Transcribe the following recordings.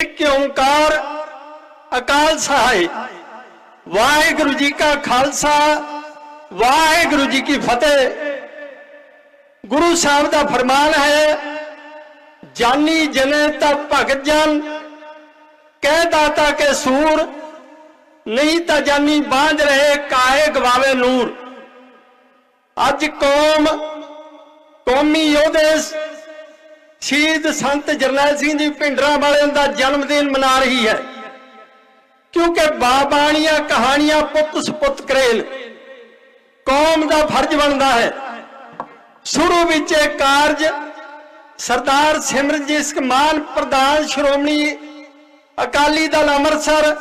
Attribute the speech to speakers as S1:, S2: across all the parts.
S1: ਇੱਕ ਓੰਕਾਰ ਅਕਾਲ ਸਹਾਇ ਵਾਹਿਗੁਰੂ ਜੀ ਕਾ ਖਾਲਸਾ, ਵਾਹਿਗੁਰੂ ਜੀ ਕੀ ਫਤਿਹ। ਗੁਰੂ ਸਾਹਿਬ ਦਾ ਫਰਮਾਨ ਹੈ, ਜਾਨੀ ਜਨੇ ਤਾਂ ਭਗਤ ਜਨ, ਕਹਿ ਦਾਤਾ ਕੇ ਸੂਰ, ਨਹੀਂ ਤਾਂ ਜਾਨੀ ਬਾਂਝ ਰਹੇ ਕਾਏ ਗਵਾਵੇ ਨੂਰ। ਅੱਜ ਕੌਮ, ਕੌਮੀ ਯੋਧੇ ਸ਼ਹੀਦ ਸੰਤ ਜਰਨੈਲ ਸਿੰਘ ਜੀ ਭਿੰਡਰਾਂ ਵਾਲਿਆਂ ਦਾ ਜਨਮ ਦਿਨ ਮਨਾ ਰਹੀ ਹੈ। ਕਿਉਂਕਿ ਬਾਬਾਣੀਆਂ ਕਹਾਣੀਆਂ ਪੁੱਤ ਸੁਪੁੱਤ ਕਰੇਲ, ਕੌਮ ਦਾ ਫਰਜ਼ ਬਣਦਾ ਹੈ। ਸ਼ੁਰੂ ਵਿੱਚ ਇਹ ਕਾਰਜ ਸਰਦਾਰ ਸਿਮਰਨਜੀਤ ਸਿੰਘ ਮਾਨ, ਪ੍ਰਧਾਨ ਸ਼੍ਰੋਮਣੀ ਅਕਾਲੀ ਦਲ ਅੰਮ੍ਰਿਤਸਰ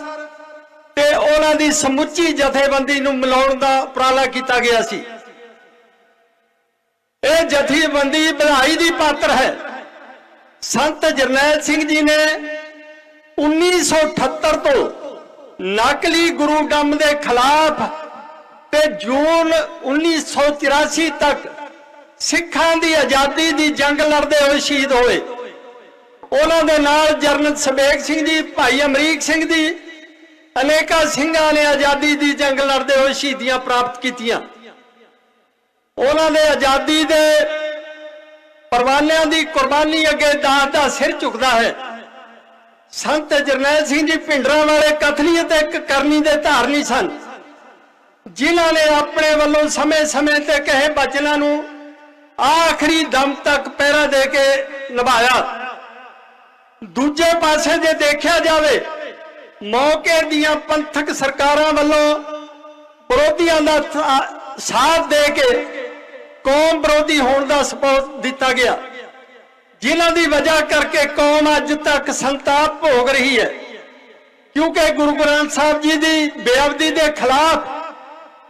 S1: ਤੇ ਉਹਨਾਂ ਦੀ ਸਮੁੱਚੀ ਜਥੇਬੰਦੀ ਨੂੰ ਮਿਲਾਉਣ ਦਾ ਉਪਰਾਲਾ ਕੀਤਾ ਗਿਆ ਸੀ। ਇਹ ਜਥੇਬੰਦੀ ਵਧਾਈ ਦੀ ਪਾਤਰ ਹੈ। ਸੰਤ ਜਰਨੈਲ ਸਿੰਘ ਜੀ ਨੇ 1978 ਤੋਂ ਨਕਲੀ ਗੁਰੂ ਡੰਮ ਦੇ ਖਿਲਾਫ ਤੇ ਜੂਨ 1984 ਤੱਕ ਸਿੱਖਾਂ ਦੀ ਆਜ਼ਾਦੀ ਦੀ ਜੰਗ ਲੜਦੇ ਹੋਏ ਸ਼ਹੀਦ ਹੋਏ। ਉਹਨਾਂ ਦੇ ਨਾਲ ਜਰਨਲ ਸਬੇਗ ਸਿੰਘ ਜੀ, ਭਾਈ ਅਮਰੀਕ ਸਿੰਘ ਜੀ, ਅਨੇਕਾਂ ਸਿੰਘਾਂ ਨੇ ਆਜ਼ਾਦੀ ਦੀ ਜੰਗ ਲੜਦੇ ਹੋਏ ਸ਼ਹੀਦੀਆਂ ਪ੍ਰਾਪਤ ਕੀਤੀਆਂ। ਉਹਨਾਂ ਦੇ ਆਜ਼ਾਦੀ ਦੇ ਪਰਵਾਨਿਆਂ ਦੀ ਕੁਰਬਾਨੀ ਅੱਗੇ ਦਾਸ ਦਾ ਸਿਰ ਝੁਕਦਾ ਹੈ। ਸੰਤ ਜਰਨੈਲ ਸਿੰਘ ਜੀ ਭਿੰਡਰਾਂ ਵਾਲੇ ਕਥਲੀਅਤ ਇੱਕ ਕਰਨੀ ਦੇ ਧਾਰਨੀ ਸਨ। ਜਿਨ੍ਹਾਂ ਨੇ ਆਪਣੇ ਵੱਲੋਂ ਸਮੇਂ-ਸਮੇਂ ਤੇ ਕਹੇ ਬਚਨਾਂ ਨੂੰ ਆਖਰੀ ਦਮ ਤੱਕ ਪਹਿਰਾ ਦੇ ਕੇ ਨਿਭਾਇਆ। ਦੂਜੇ ਪਾਸੇ ਜੇ ਦੇਖਿਆ ਜਾਵੇ, ਮੌਕੇ ਦੀਆਂ ਪੰਥਕ ਸਰਕਾਰਾਂ ਵੱਲੋਂ ਵਿਰੋਧੀਆਂ ਦਾ ਸਾਥ ਦੇ ਕੇ ਕੌਮ ਵਿਰੋਧੀ ਹੋਣ ਦਾ ਸਪੋਰਟ ਦਿੱਤਾ ਗਿਆ। ਜਿਨ੍ਹਾਂ ਦੀ ਵਜ੍ਹਾ ਕਰਕੇ ਕੌਮ ਅੱਜ ਤੱਕ ਸੰਤਾਪ ਭੋਗ ਰਹੀ ਹੈ। ਕਿਉਂਕਿ ਗੁਰੂ ਗ੍ਰੰਥ ਸਾਹਿਬ ਜੀ ਦੀ ਬੇਅਬਦੀ ਦੇ ਖਿਲਾਫ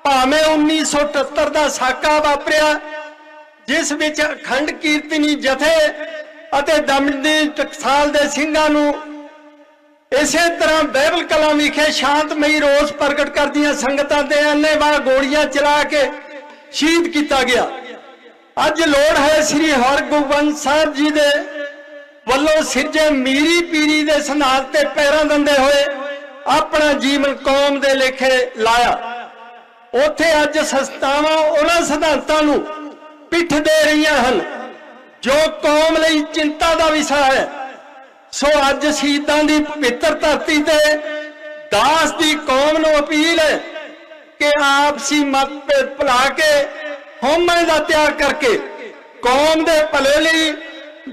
S1: ਭਾਵੇਂ 1978 ਦਾ ਸਾਕਾ ਵਾਪਰਿਆ, ਜਿਸ ਵਿੱਚ ਅਖੰਡ ਕੀਰਤਨੀ ਜਥੇ ਅਤੇ ਦਮਦੀ ਟਕਸਾਲ ਦੇ ਸਿੰਘਾਂ ਨੂੰ ਇਸੇ ਤਰ੍ਹਾਂ ਬਾਈਬਲ ਕਲਾਂ ਵਿਖੇ ਸ਼ਾਂਤਮਈ ਰੋਸ ਪ੍ਰਗਟ ਕਰਦੀਆਂ ਸੰਗਤਾਂ ਤੇ ਅੰਨੇਵਾਹ ਗੋਲੀਆਂ ਚਲਾ ਕੇ ਸ਼ਹੀਦ ਕੀਤਾ ਗਿਆ। ਅੱਜ ਲੋੜ ਹੈ ਸ੍ਰੀ ਹਰਗੋਬਿੰਦ ਸਾਹਿਬ ਜੀ ਦੇ ਵੱਲੋਂ ਸਿਰਜੇ ਮੀਰੀ ਪੀਰੀ ਦੇ ਸਿਧਾਂਤ ਤੇ ਪੈਰਾਂ ਦਿੰਦੇ ਹੋਏ ਆਪਣਾ ਜੀਵਨ ਕੌਮ ਦੇ ਲੇਖੇ ਲਾਇਆ। ਉੱਥੇ ਅੱਜ ਸੰਸਥਾਵਾਂ ਉਹਨਾਂ ਸਿਧਾਂਤਾਂ ਨੂੰ ਪਿੱਠ ਦੇ ਰਹੀਆਂ ਹਨ, ਜੋ ਕੌਮ ਲਈ ਚਿੰਤਾ ਦਾ ਵਿਸ਼ਾ ਹੈ। ਸੋ ਅੱਜ ਸ਼ਹੀਦਾਂ ਦੀ ਪਵਿੱਤਰ ਧਰਤੀ ਤੇ ਦਾਸ ਦੀ ਕੌਮ ਨੂੰ ਅਪੀਲ ਹੈ ਕਿ ਆਪਸੀ ਮਤਭੇਦ ਭੁਲਾ ਕੇ ਹਉਮੈ ਦਾ ਤਿਆਗ ਕਰਕੇ ਕੌਮ ਦੇ ਭਲੇ ਲਈ